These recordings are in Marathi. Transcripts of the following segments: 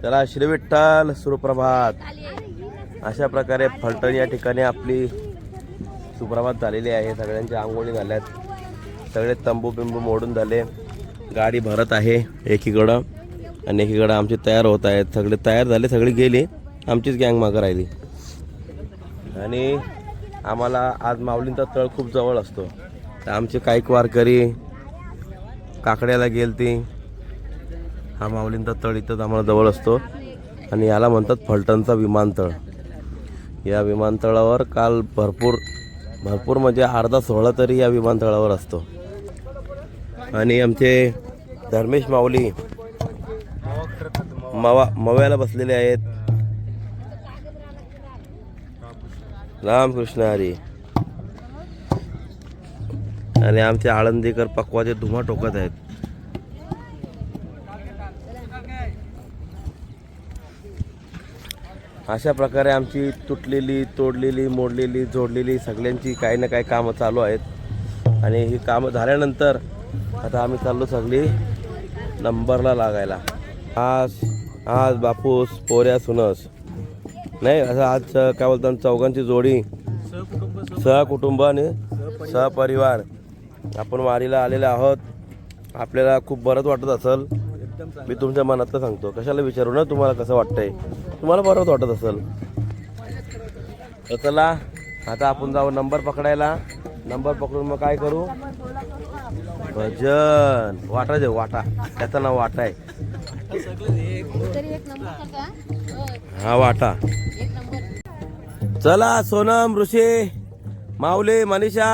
त्याला श्री विठ्ठल सुप्रभात. अशा प्रकारे फलटण या ठिकाणी आपली सुप्रभात झालेली आहे. सगळ्यांच्या आंघोळी झाल्यात. सगळे तंबू बिंबू मोडून झाले. गाडी भरत आहे एकीकडं आणि एकीकडं आमची तयार होत आहेत. सगळे तयार झाले सगळी गेली. आमचीच गँग मागं राहिली. आणि आम्हाला आज माऊलींचा तळ खूप जवळ असतो. तर आमचे काहीक वारकरी काकड्याला गेलती. हा माऊलींचा तळ इथंच आम्हाला जवळ असतो. आणि याला म्हणतात फलटणचा विमानतळ या विमानतळावर काल भरपूर भरपूर म्हणजे अर्धा सोहळा तरी या विमानतळावर असतो. आणि आमचे धर्मेश माऊली मवा मव्याला बसलेले आहेत. रामकृष्ण हरी. आणि आमचे आळंदीकर पक्वाचे धुमा टोकत आहेत. अशा प्रकारे आमची तुटलेली तोडलेली मोडलेली जोडलेली सगळ्यांची काही ना काही कामं चालू आहेत. आणि ही कामं झाल्यानंतर आता आम्ही चाललो सगळी नंबरला लागायला. आज आज बापूस पोऱ्या सुनस. नाही असं आज काय बोलतात चौघांची जोडी. सहकुटुंब आणि सहपरिवार आपण वारीला आलेले आहोत. आपल्याला खूप बरंच वाटत असेल. मी तुमच्या मनातलं सांगतो. कशाला विचारू ना तुम्हाला कसं वाटतंय? तुम्हाला बरंच वाटत असेल. तर चला आता आपण जाऊ नंबर पकडायला. नंबर पकडून मग काय करू? भजन. वाटा जे वाटा. त्याचं नाव वाटा आहे. हा वाटा. चला सोनम ऋषी माऊली मनीषा.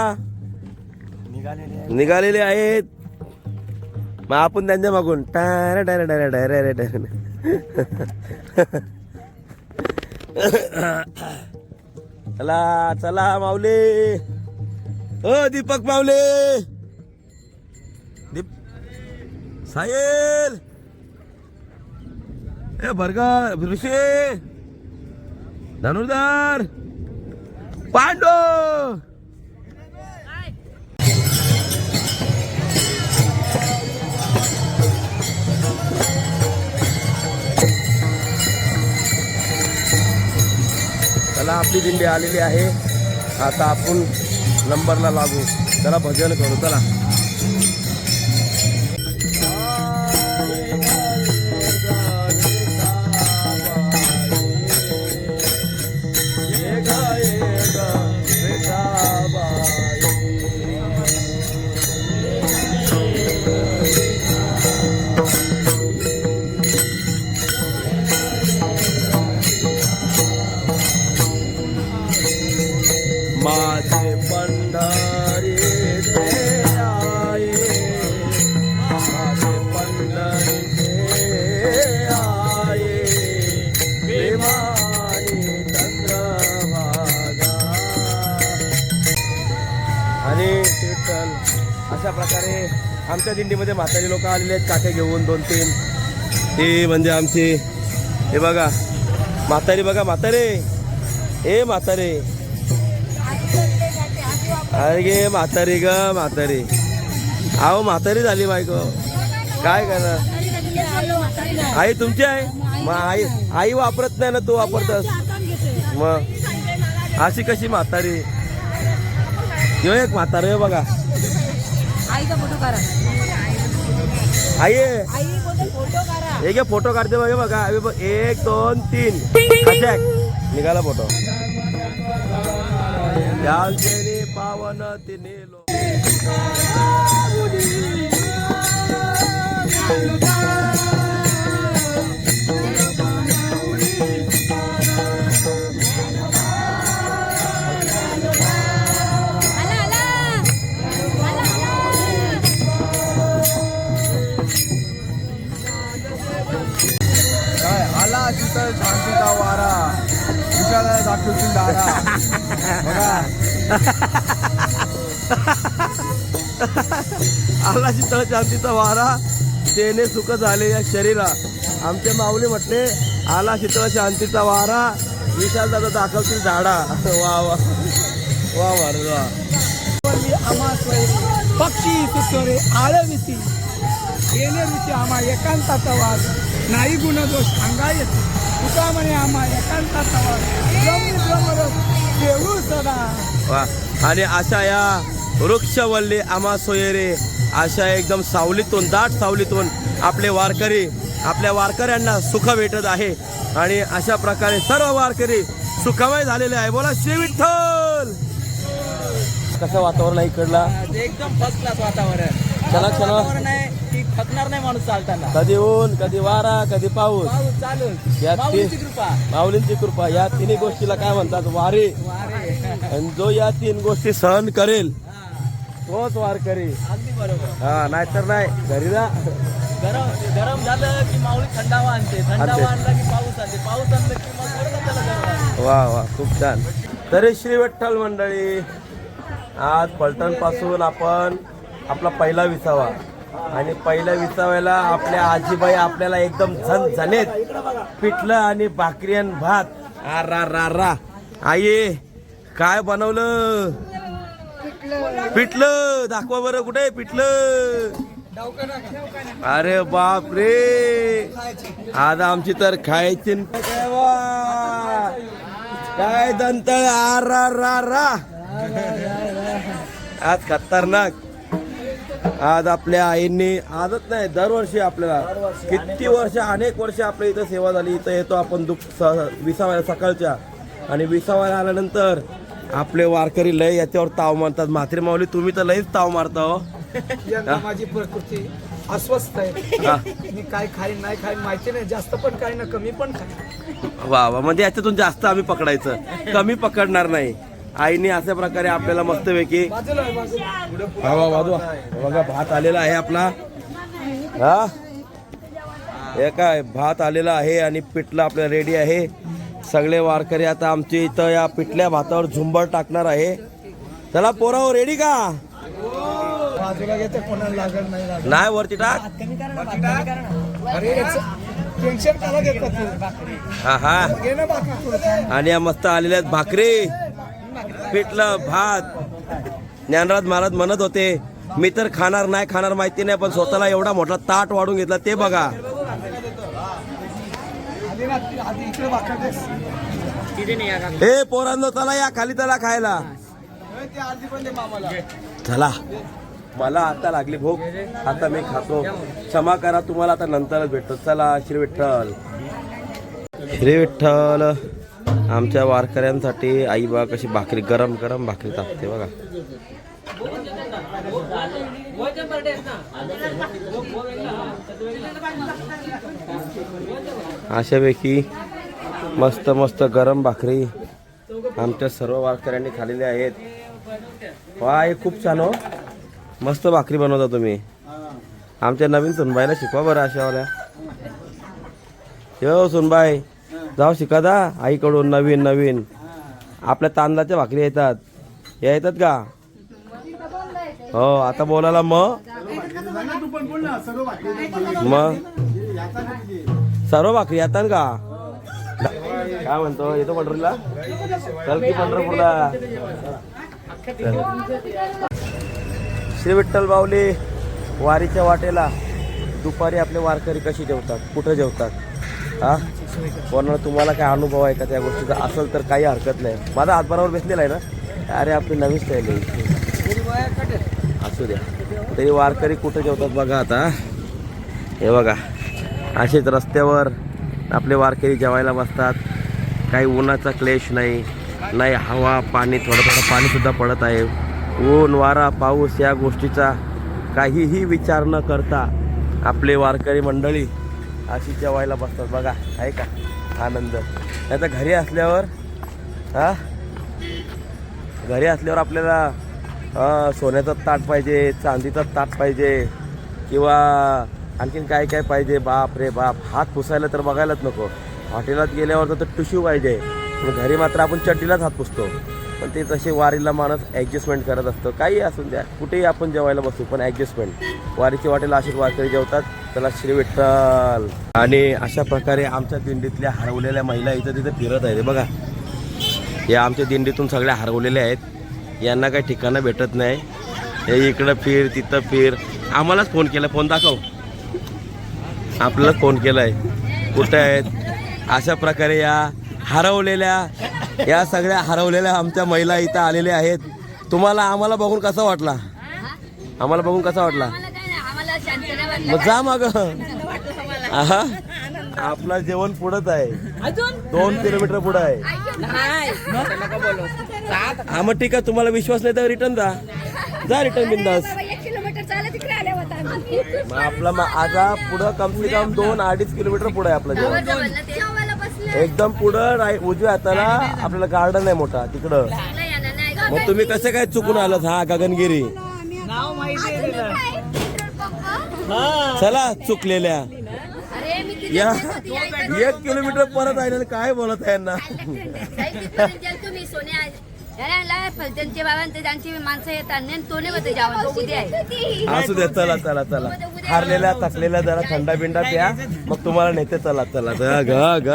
निघालेले आहेत. मग आपण त्यांच्या मागून. टायर टायर टायर टायर टायर चला चला माऊले. ओ दीपक माऊले. दीप साहिल! ए भरगा ऋषी! धनुर्धर! पांडो! चला आपली दिंडी आलेली आहे. आता आपण नंबरला लागू. चला भजन करू चला. आमच्या दिंडीमध्ये म्हातारी लोक आलेले आहेत काटे घेऊन दोन तीन. हे म्हणजे आमची हे बघा. म्हातारी बघा म्हातारे. ए म्हातारे. अरे गे म्हातारी ग म्हातारी. अहो म्हातारी झाली बायको. काय करणार? आई तुमची आहे मग आई आई वापरत नाही ना तू वापरतस? मग? अशी कशी म्हातारी? यो एक म्हातारी बघा. आईचा फोटो करा करा हे घे फोटो काढते बघा बघा हे एक दोन तीन. निघाला फोटो पावन तिने आला शितळ शांतीचा वारा. तेने सुख झाले या शरीरा. आमचे माऊली म्हटले आला शीतळ शांतीचा वारा. विशाल दादा दाखवतील झाडा. वा वा. वा महाराज वा. पक्षी सुतोरे आळविती येणे रुची आम्हा एकांताचा वास नाही गुणदोष सांगा येतो तुका म्हणे आम्हा एकांताचा वास वा. आणि अशा या वृक्षवल्ली आमा सोयरे अशा एकदम सावलीतून दाट सावलीतून आपले वारकरी आपल्या वारकऱ्यांना सुख भेटत आहे. आणि अशा प्रकारे सर्व वारकरी सुखमय झालेले आहे. बोला श्री विठ्ठल! कसं वातावरण आहे इकडला? एकदम फर्स्ट क्लास वातावरण. चला चला. थकणार नाही माणूस चालताना. कधी ऊन कधी वारा कधी पाऊस. पाऊस चालू या माऊलीची कृपा. माऊलींची कृपा. या तिन्ही गोष्टीला काय म्हणतात? वारी. वारे. आणि जो या तीन गोष्टी सहन करेल तोच वारकरी अगदी बरोबर. हा नाहीतर नाही. घरी ना गरम गरम झालं की माऊली थंडावा आणते. थंडावा आणला की पाऊस आणते. पाऊस आणलं की मग परत त्याला गरम आणते. वा वा खूप छान. तरी श्री विठ्ठल मंडळी आज पलटणपासून आपण आपला पहिला विसावा. आणि पहिल्या विसाव्याला आपल्या आजीबाई आपल्याला एकदम झणझणीत पिठलं आणि भाकरी आणि भात. आ रा रा रा. आई काय बनवलं? पिठलं. दाखवा बरं कुठे पिठलं? अरे बाप रे आज आमची तर खायची काय वा. काय दंतळ? आ रा रा रा. आज खतरनाक. आज आपल्या आईंनी आजच नाही दरवर्षी आपल्याला किती वर्ष अनेक वर्ष आपल्या इथं सेवा झाली. इथं येतो आपण दुख विसाव्याला सकाळच्या. आणि विसाव्याला आल्यानंतर आपले वारकरी लय याच्यावर ताव मारतात. म्हात्रे माऊली तुम्ही तर लयच ताव मारता हो. यंदा माझी प्रकृती अस्वस्थ आहे. मी काय खाईन नाही खाईन माहिती नाही. जास्त पण खाईन ना कमी पण खाईन वा वा. म्हणजे याच्यातून जास्त आम्ही पकडायचं. कमी पकडणार नाही. आईने अशा प्रकारे आपल्याला मस्तपैकी हा बघा भात आलेला आहे आपला. हा? हे काय भात आलेला आहे आणि पिठलं आपल्या रेडी आहे. सगळे वारकरी आता आमचे इथं या पिठल्या भातावर झुंबर टाकणार आहे. चला पोराव रेडी का? नाही वरती टाक. हा हा. आणि मस्त आलेल्या आहेत भाकरी. पिठलं भात. ज्ञानराज महाराज म्हणत होते मी तर खाणार नाही खाणार माहिती नाही पण स्वतःला एवढा मोठा ताट वाढून घेतला ते बघा. हे पोरांनो चला या खाली चला खायला. चला. मला आता लागली भूक. आता मी खातो. क्षमा करा तुम्हाला आता नंतरच भेटतो. चला श्री विठ्ठल. श्री विठ्ठल. आमच्या वारकऱ्यांसाठी आई बा कशी भाकरी गरम गरम भाकरी टाकते बघा. अशापैकी मस्त मस्त गरम भाकरी आमच्या सर्व वारकऱ्यांनी खाल्लेल्या आहेत. वा हे खूप छान हो. मस्त भाकरी बनवता तुम्ही. आमच्या नवीन सुनबाईला शिकवा बरं अशावाल्या हो सुनबाई. जाऊ शिका दा आईकडून नवीन नवीन. आपल्या तांदळाच्या भाकरी येतात. या येतात का? हो आता बोलायला मग. मग? सर्व भाकरी येतात का? काय म्हणतो? येतो पंढरीला? चल की पंढरपूरला. श्री विठ्ठल बावली वारीच्या वाटेला दुपारी आपले वारकरी कशी जेवतात? कुठं जेवतात? हा? कोणाला तुम्हाला काय अनुभव आहे का त्या गोष्टीचा? असेल तर काही हरकत नाही. माझा हातभारावर बसलेला आहे ना? अरे आपली नवीन स्टाईल आहे असू द्या. तरी वारकरी कुठं जेवतात बघा आता हे? बघा. असेच रस्त्यावर आपले वारकरी जेवायला बसतात. काही उन्हाचा क्लेश नाही. नाही हवा पाणी थोडं थोडं पाणीसुद्धा पडत आहे. ऊन वारा पाऊस या गोष्टीचा काहीही विचार न करता आपले वारकरी मंडळी अशी जेवायला बसतात. बघा आहे का? आनंद. नाही तर घरी असल्यावर हा? घरी असल्यावर आपल्याला अं, सोन्याचं ताट पाहिजे चांदीचं ताट पाहिजे किंवा आणखीन काय काय पाहिजे? बाप रे बाप. हात पुसायला तर बघायलाच नको. हॉटेलात गेल्यावर तर टिश्यू पाहिजे. पण घरी मात्र आपण चड्डीलाच हात पुसतो. पण ते तसे वारीला माणूस ॲडजस्टमेंट करत असतो. काही असून द्या कुठेही आपण जेवायला बसू पण ॲडजस्टमेंट वारीची वाटेला अशीच वारकरी जेवतात त्याला श्री विठ्ठल. आणि अशा प्रकारे आमच्या दिंडीतल्या हरवलेल्या महिला इथं तिथं फिरत आहेत. बघा या आमच्या दिंडीतून सगळ्या हरवलेल्या आहेत. यांना काही ठिकाणं भेटत नाही. हे इकडं फिर तिथं फिर. आम्हालाच फोन केला फोन दाखव. आपल्यालाच फोन केला आहे कुठं आहेत? अशा प्रकारे या हरवलेल्या या सगळ्या हरवलेल्या आमच्या महिला इथं आलेल्या आहेत. तुम्हाला आम्हाला बघून कसा वाटला? आम्हाला बघून कसा वाटला? आम्हाला काय नाही आम्हाला शांतता वाटलं मग जा मग. वाटलं आम्हाला आहा. आपला जेवण पुढंच आहे. अजून? दोन किलोमीटर पुढं आहे. नाही. हा मग ठीक आहे. तुम्हाला विश्वास नाही तर रिटर्न जा. जा रिटर्न बिंदास. आपला मग आता पुढं कम से कम दोन अडीच किलोमीटर पुढे आहे आपलं जेवण. एकदम पुढं राय उजव्या हाताला आपल्याला गार्डन आहे मोठा तिकडं. मग तुम्ही कसे काय चुकून आलात हा गगनगिरी नाव माहिती आहे तिला काय? Petrol pump? चला चुकलेल्या अरे मी तिथे या एक किलोमीटर परत आहे काय बोलत आहे यांना तुम्ही सोन्या बाबांचे त्यांची माणसं येतात होते जेवण तो उद्या आहे. असू दे चला चला चला. हारलेल्या थकलेल्या जरा थंडा बिंडा प्या. मग तुम्हाला नेते चला चला. ग ग. ग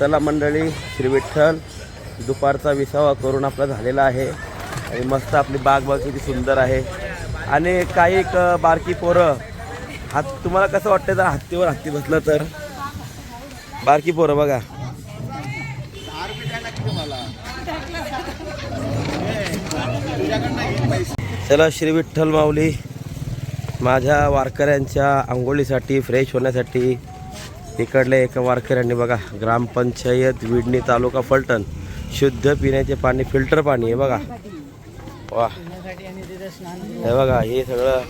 चला मंडळी श्री विठ्ठल दुपारचा विसावा करून आपला झालेला आहे. आणि मस्त आपली बाग बाग किती सुंदर आहे. आणि काही एक बारकी पोरं. हात तुम्हाला कसं वाटतं जर हत्तीवर हत्ती बसलं तर? बारकी पोरं बघा. चला श्री विठ्ठल माऊली माझ्या वारकऱ्यांच्या आंघोळीसाठी फ्रेश होण्यासाठी इकडल्या एका वारकऱ्यांनी बघा ग्रामपंचायत विडणी तालुका फलटण शुद्ध पिण्याचे पाणी फिल्टर पाणी आहे बघा. वा. हे बघा हे सगळं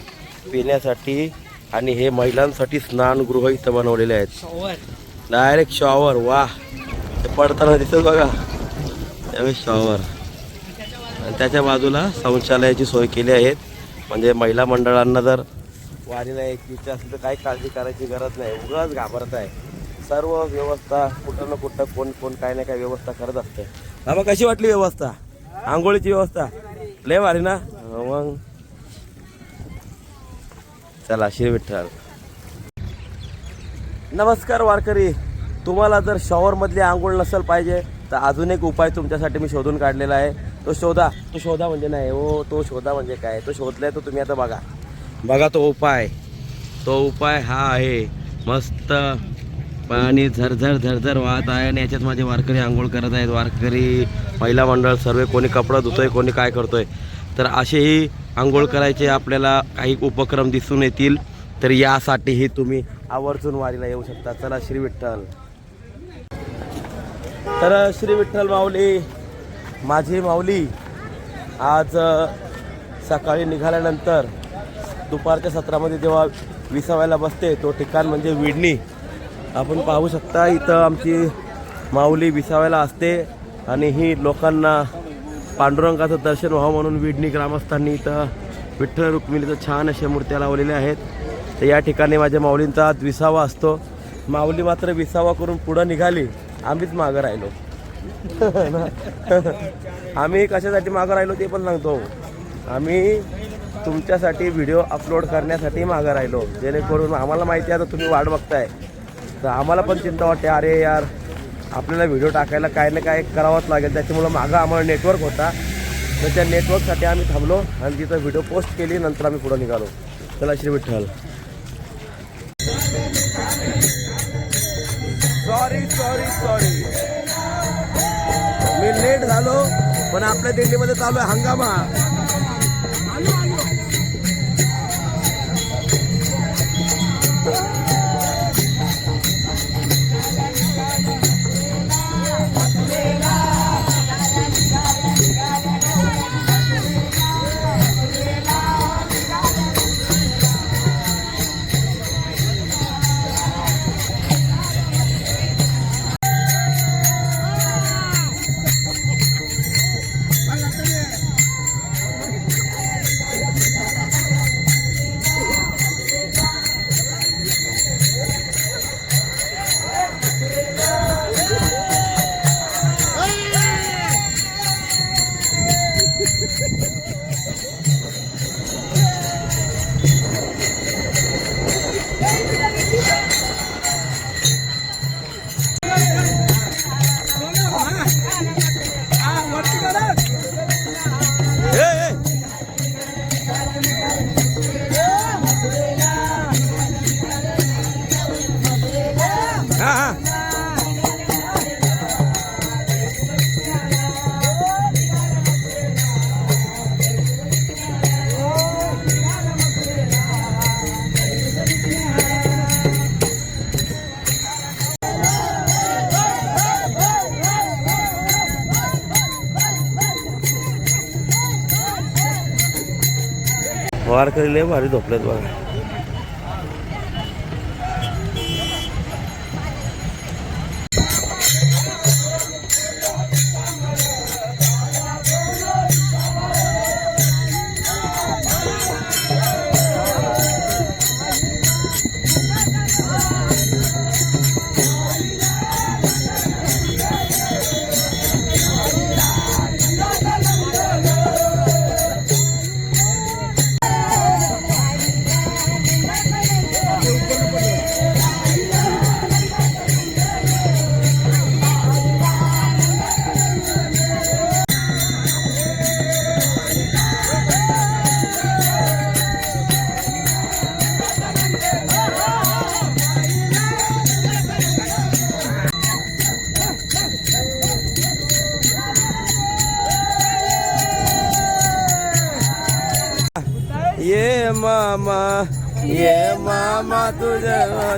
पिण्यासाठी आणि हे महिलांसाठी स्नानगृह इथं बनवलेले आहेत. डायरेक्ट शॉवर वा ते पडताना दिसत बघा. त्यावेळेस शॉवर आणि त्याच्या बाजूला शौचालयाची सोय केली आहे म्हणजे महिला मंडळांना जर वारीला यायची इच्छा असेल तर काही काळजी करायची गरज नाही. उगाच घाबरत आहे. सर्व व्यवस्था कुठं ना कुठं कोण कोण काय ना काय व्यवस्था करत असते. बाबा कशी वाटली व्यवस्था? आंघोळीची व्यवस्था? लय वारी ना? मग. चला श्री विठ्ठल. नमस्कार वारकरी. तुम्हाला जर शॉवरमधली आंघोळ नसेल पाहिजे तर अजून एक उपाय तुमच्यासाठी मी शोधून काढलेला आहे. तो शोधा. तो शोधा म्हणजे नाही हो तो शोधा म्हणजे काय? तो शोधलाय तो तुम्ही आता बघा. बघा तो उपाय. तो उपाय हा आहे मस्त पाणी झरझर झरझर वाहत आहे आणि याच्यात माझे वारकरी आंघोळ करत आहेत. वारकरी महिला मंडळ सर्व कोणी कपडा धुतोय कोणी काय करतोय. तर असेही आंघोळ करायचे आपल्याला काही उपक्रम दिसून येतील. तर यासाठीही तुम्ही आवर्जून वारीला येऊ शकता. चला श्री विठ्ठल. तर श्री विठ्ठल माऊली माझी माऊली आज सकाळी निघाल्यानंतर दुपारच्या सत्रामध्ये जेव्हा विसावायला बसते तो ठिकाण म्हणजे विडणी. आपण पाहू शकता इथं आमची माऊली विसावायला असते आणि ही लोकांना पांडुरंगाचं दर्शन व्हावं म्हणून विडणी ग्रामस्थांनी इथं विठ्ठल रुक्मिणीचं छान अशा मूर्त्या लावलेल्या आहेत. तर या ठिकाणी माझ्या माऊलींचा आज विसावा असतो. माऊली मात्र विसावा करून पुढं निघाली. आम्हीच मागं राहिलो. आम्ही कशासाठी मागं राहिलो ते पण सांगतो. आम्ही तुमच्यासाठी व्हिडिओ अपलोड करण्यासाठी मागं राहिलो. जेणेकरून आम्हाला माहिती आहे तर तुम्ही वाट बघताय. तर आम्हाला पण चिंता वाटते अरे यार आपल्याला व्हिडिओ टाकायला काय ना काय करावंच लागेल. त्याच्यामुळं मागं आम्हाला नेटवर्क होता. तर त्या नेटवर्कसाठी आम्ही थांबलो आणि तिथं व्हिडिओ पोस्ट केली नंतर आम्ही पुढं निघालो. चला Shri Vitthal. Sorry sorry sorry मी लेट झालो पण आपल्या दिल्लीमध्ये चालू आहे हंगामा. वार लय भारी झोपल्यात बघा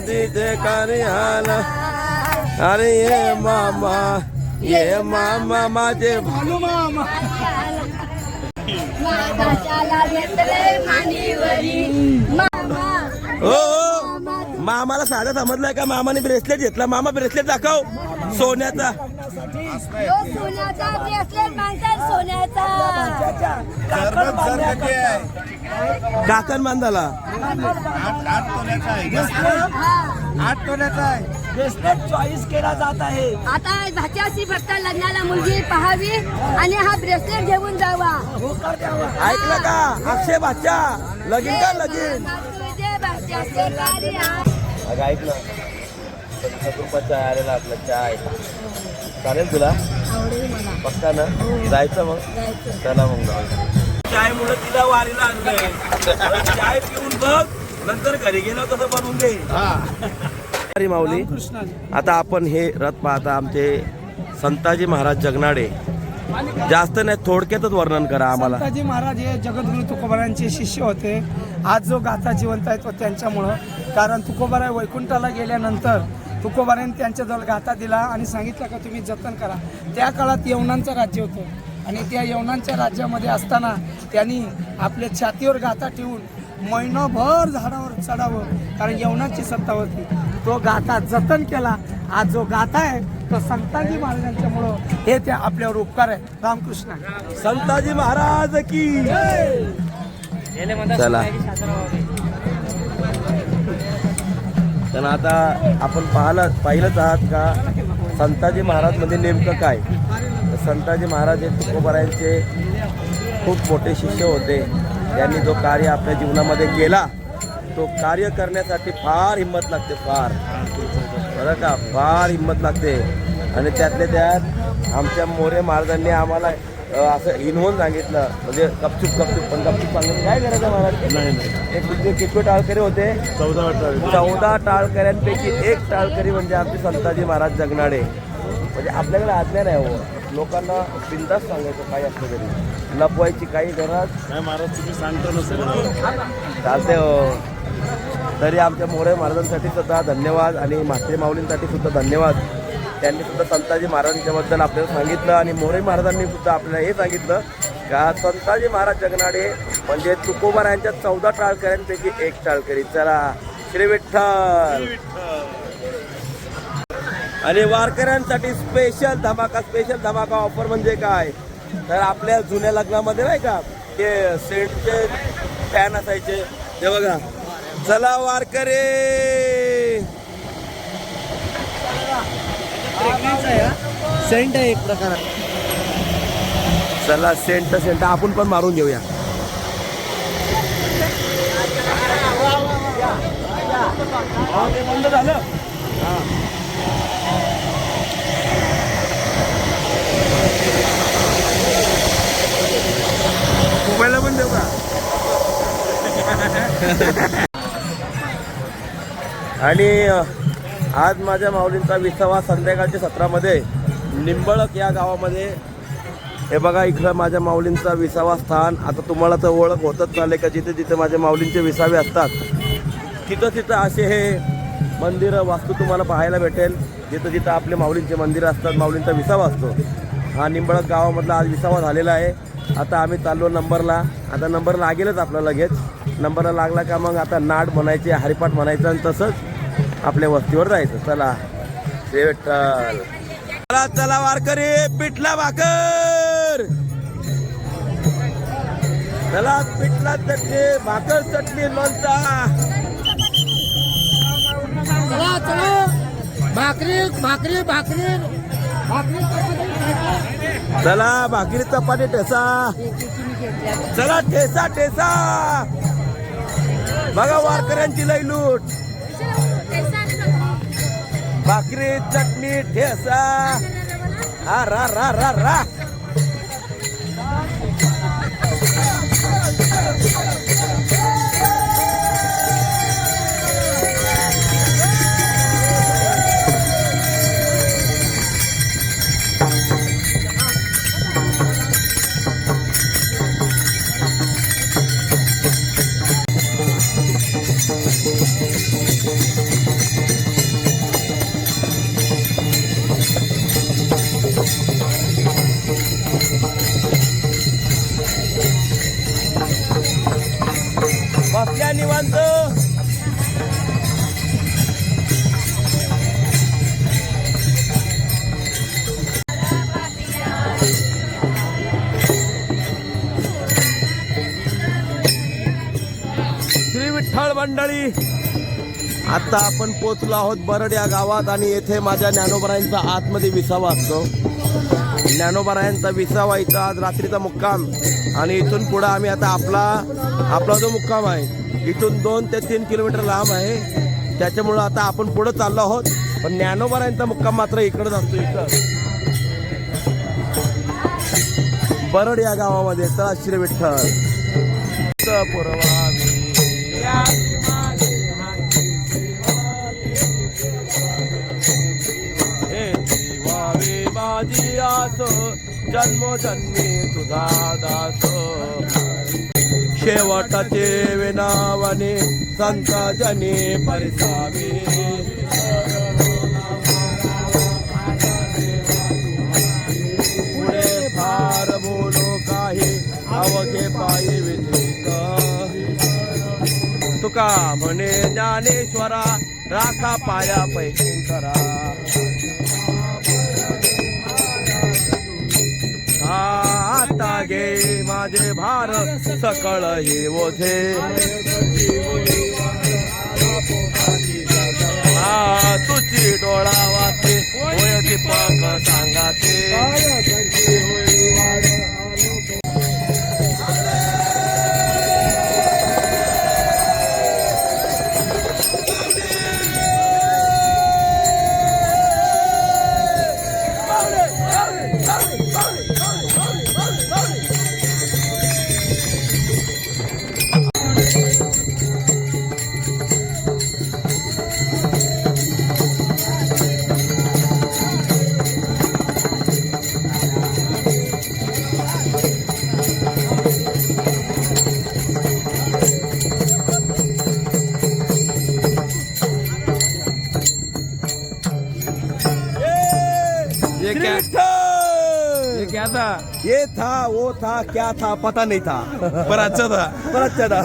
नदीचे कार्याला अरे ये मामा ये मामा माझे भालू मामा। मागाच्याला घेतले मांडीवरी मामा हो मामाला साधा समजलंय का? मामाने ब्रेसलेट घेतला. मामा ब्रेसलेट दाखव. सोन्याचा. सोन्याचा ब्रेसलेट सोन्याचा. काकण बांधाला आठ आठ तोल्याचा आहे. हा. ब्रेसलेट चॉईस केला जात आहे. आता भाच्याशी फक्त लग्नाला मुलगी पहावी आणि हा ब्रेसलेट घेऊन जावा. होकार द्यावा. ऐकलं का? अक्षय बाच्चा लगीन का लगीन. तुझे भाच्याचे कार्य अगं ऐक ना. पंचवीस रुपये चाय आलेला आपला चाय. चालेल तुला? आवडेल मला. पक्का ना? जायचं मग? जायचं. चला मग जाऊ. चाय मुळे तिला वारीला आणलंय. चाय पिऊन बघ नंतर घरी गेलो कसं बनवून दे माऊली आता आपण हे रथ पाहता आमचे संताजी महाराज जगनाडे. जास्त नाही थोडक्यातच वर्णन करा आम्हाला. संताजी महाराज हे जगद्गुरु तुकोबारांचे शिष्य होते. आज जो गाथा जिवंत आहे तो त्यांच्यामुळं. कारण तुकोबाराय वैकुंठाला गेल्यानंतर तुकोबारायने त्यांच्याजवळ गाथा दिला आणि सांगितलं का तुम्ही जतन करा. त्या काळात यवनांचं राज्य होतं. आणि त्या यवनांच्या राज्यामध्ये असताना त्यांनी आपल्या छातीवर गाथा ठेवून महिनाभर झाडावर चढावं कारण यवनाची सत्ता होती. तो गाथा जतन केला. आज जो गाथा आहे तो संताजी महाराजांच्यामुळं हे त्या आपल्यावर उपकार आहे. रामकृष्ण. संताजी महाराज की चला. कारण आता आपण पाहिलं पाहिलंच आहात का? संताजी महाराज म्हणजे नेमकं काय? तर संताजी महाराज हे तुकोबारायांचे खूप मोठे शिष्य होते. त्यांनी जो कार्य आपल्या जीवनामध्ये केला तो कार्य करण्यासाठी फार हिंमत लागते फार. बरं का? फार हिंमत लागते. आणि त्यातल्या त्यात आमच्या मोरे महाराजांनी आम्हाला असं हिनवून सांगितलं. म्हणजे गपचूप गपचूप. पण गपचूप सांगितलं काय करायचं महाराज नाही नाही. एक कितवे टाळकरी होते. चौदा चौदा टाळकऱ्यांपैकी एक टाळकरी म्हणजे आमचे संताजी महाराज जगनाडे. म्हणजे आपल्याकडे आज्ञा नाही हो. लोकांना बिंदास सांगायचं काही असलं तरी. लपवायची काही गरज? नाही महाराज तुम्ही सांगता नसेल चालते हो. तरी आमच्या मोरे महाराजांसाठी सुद्धा धन्यवाद आणि म्हात्रे माऊलींसाठी सुद्धा धन्यवाद. त्यांनी सुद्धा संताजी महाराजांच्याबद्दल आपल्याला सांगितलं आणि मोरे महाराजांनी सुद्धा आपल्याला हे सांगितलं का संताजी महाराज जगनाडे म्हणजे तुकोबारायांच्या चौदा टाळकऱ्यांपैकी एक टाळकरी. चला श्री विठ्ठल. आणि वारकऱ्यांसाठी स्पेशल धमाका स्पेशल धमाका ऑफर म्हणजे काय? तर आपल्या जुन्या लग्नामध्ये नाही का ते सेंटचे फॅन असायचे. ते बघा. चला वारकरे. सेंट आहे एक प्रकार. चला सेंट सेंट. आपण पण मारून घेऊया. बंद झालं मोबाईलला पण देऊ का? आणि आज माझ्या माऊलींचा विसावा संध्याकाळच्या सत्रामध्ये निंबळक या गावामध्ये. हे बघा इकडं माझ्या माऊलींचा विसावा स्थान. आता तुम्हाला तर ओळख होतच चालले का? जिथे जिथे माझ्या माऊलींचे विसावे असतात तिथं तिथं असे हे मंदिरं वास्तू तुम्हाला पाहायला भेटेल. जिथं जिथं आपले माऊलींचे मंदिरं असतात माऊलींचा विसावा असतो. हा निंबळक गावामधला आज विसावा झालेला आहे. आता आम्ही चाललो नंबरला. आता नंबर लागेलच आपला लगेच. नंबरला लागला का मग आता नाट म्हणायचे हरिपाठ म्हणायचं आणि तसंच आपल्या वस्तीवर जायचं. चला. श्री विठ्ठल. चला चला वारकरी. पिठला भाकर. चला पिठला चटणी. भाकर चटणी लोणचा. चला चला. भाकरी भाकरी भाकरी. भाकरी चला भाकरी चपाती ठेसा. चला ठेसा ठेसा. बघा वारकऱ्यांची लई लूट. भाकरी चटणी ठेसा हा रा रा रा रा. मंडळी आता आपण पोचलो आहोत बरड या गावात आणि येथे माझ्या ज्ञानोबरायांचा आतमध्ये विसावा असतो. ज्ञानोबरायांचा विसावा इथं आज रात्रीचा मुक्काम आणि इथून पुढं आम्ही आता आपला आपला जो मुक्काम आहे इथून दोन ते तीन किलोमीटर लांब आहे. त्याच्यामुळं आता आपण पुढं चाललो आहोत. पण ज्ञानोबरायांचा मुक्काम मात्र इकडंच असतो इकडं बरड या गावामध्ये चला श्री विठ्ठल. पुरवावी माझी आस जन्मोजन्मी तुझा दास. शेवटाचे विनावने संत जने परिसावे. पुढे फार बोलो काही अवघे पायी विधिक तुका म्हणे ज्ञानेश्वरा राखा पाया पैकी करा. माझे भार सकळ हे ओझे. हा तुझी डोळा वाचे होय दीपक सांगाते ये क्या ये क्या था? ये था वो था क्या था पता नहीं था। पर अच्छा था। पर अच्छा था।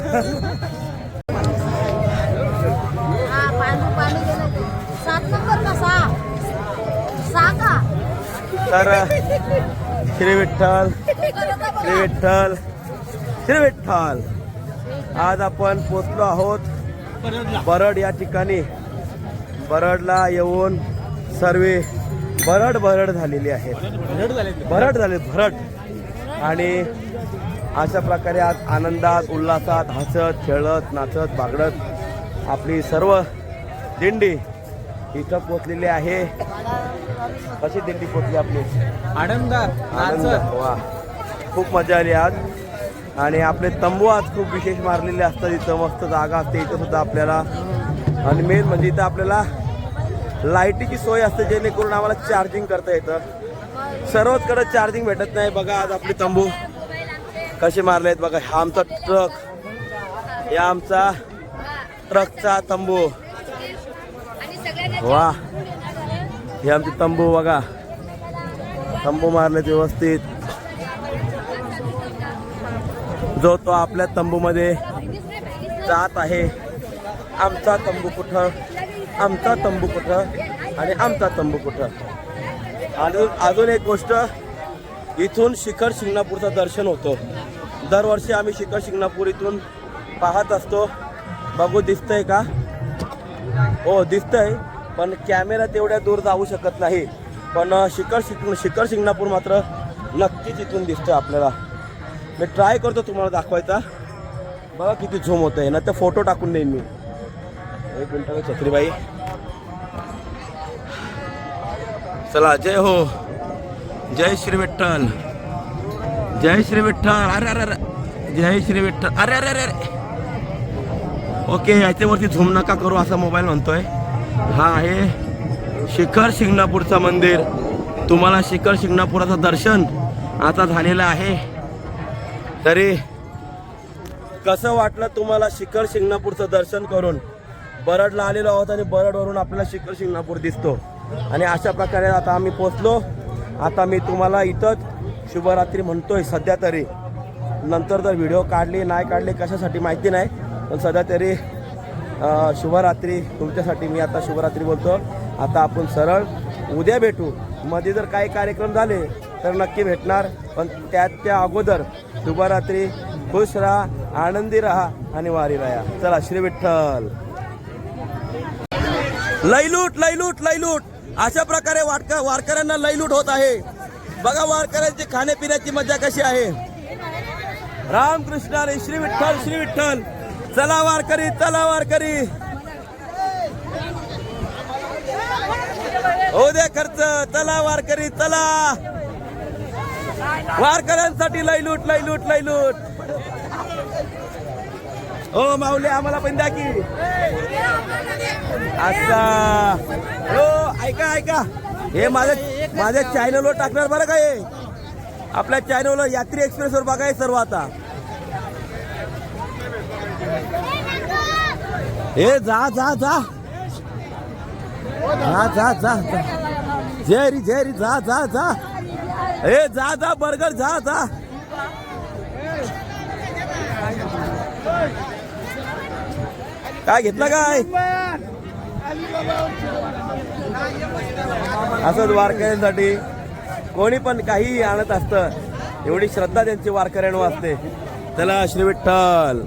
तर श्री विठ्ठल श्री विठ्ठल श्री विठ्ठल आज आपण पोचलो आहोत बरड या ठिकाणी. बरडला येऊन सर्वे बरड बरड झालेली आहेत. भरड झाले भरट आणि अशा प्रकारे आज आनंदात उल्हासात हसत खेळत नाचत बागडत आपली सर्व दिंडी इथं पोचलेली आहे. कशी दिंडी पोचली आपली? आनंद आनंद वा. खूप मजा आली आज. आणि आपले तंबू आज खूप विशेष मारलेले असतात. इथं मस्त जागा असते. इथं सुद्धा आपल्याला आणि मेन म्हणजे इथं आपल्याला लाईटीची सोय असते जेणेकरून आम्हाला चार्जिंग करता येतं. सर्वचकडे चार्जिंग भेटत नाही. बघा आज आपले तंबू कसे मारले आहेत बघा. हा आमचा ट्रक या आमचा ट्रकचा तंबू. वा हे आमचे तंबू बघा. तंबू मारलेत व्यवस्थित. जो तो आपल्या तंबूमध्ये जात आहे. आमचा तंबू कुठं? आमचा तंबू कुठं आणि आमचा तंबू कुठं अजून अजून एक गोष्ट इथून शिखर शिंगणापूरचं दर्शन होतं. दरवर्षी आम्ही शिखर शिंगणापूर इथून पाहत असतो. बघू दिसतंय का? हो दिसतंय पण कॅमेरा तेवढ्या दूर जाऊ शकत नाही. पण शिखर शिक शिखर शिंगणापूर मात्र नक्कीच इथून दिसतं आपल्याला. मी ट्राय करतो तुम्हाला दाखवायचा. बघा किती झूम होतं आहे ना ते फोटो टाकून देईन मी. एक मिनटं छत्रीबाई. चला जय हो. जय श्री विठ्ठल. जय श्री विठ्ठल. अरे अरे अरे. जय श्री विठ्ठल. अरे अरे अरे अरे. ओके याच्यावरती झूम नका करू असा मोबाईल म्हणतोय. हा आहे शिखर शिंगणापूरचं मंदिर. तुम्हाला शिखर शिंगणापुराचं दर्शन आता झालेलं आहे. तरी कसं वाटलं तुम्हाला शिखर शिंगणापूरचं दर्शन करून? बरडला आलेलो आहोत आणि बरडवरून आपल्याला शिखर शिंगणापूर दिसतो. आणि अशा प्रकारे आता आम्ही पोचलो आता मी तुम्हाला इथंच शुभरात्री म्हणतोय सध्या तरी. नंतर जर व्हिडिओ काढले नाही काढली कशासाठी माहिती नाही पण सध्या तरी शुभरात्री. तुमच्यासाठी मी आता शुभरात्री बोलतो. आता आपण सरळ उद्या भेटू. मध्ये जर काही कार्यक्रम झाले तर नक्की भेटणार. पण त्यात त्या अगोदर शुभरात्री. खुश राहा आनंदी राहा आणि वारी राहा. चला श्री विठ्ठल. लैलूट लैलूट लैलूट अशा प्रकारे वाटक वारकऱ्यांना लैलूट होत आहे. बघा वारकऱ्यांची खाण्यापिण्याची मजा कशी आहे. रामकृष्ण रे श्री विठ्ठल श्री विठ्ठल चला वारकरी चला वारकरी हो दे खर्च. चला वारकरी चला. वारकऱ्यांसाठी लैलूट लैलूट लैलूट हो माऊली आम्हाला पण द्या की. अच्छा हो ऐका ऐका. हे माझ्या माझ्या चॅनलवर टाकणार बरं काय हे? आपल्या चॅनलवर यात्री एक्सप्रेसवर बघाय सर्व आता. हे जा जा जा. जा जा जा जा. जेरी जा जा जा. हे जा जा बर्गर जा जा. काय घेतलं काय? असंच वारकऱ्यांसाठी कोणी पण काही आणत असतं एवढी श्रद्धा त्यांची वारकऱ्यांवर असते. चला श्री विठ्ठल.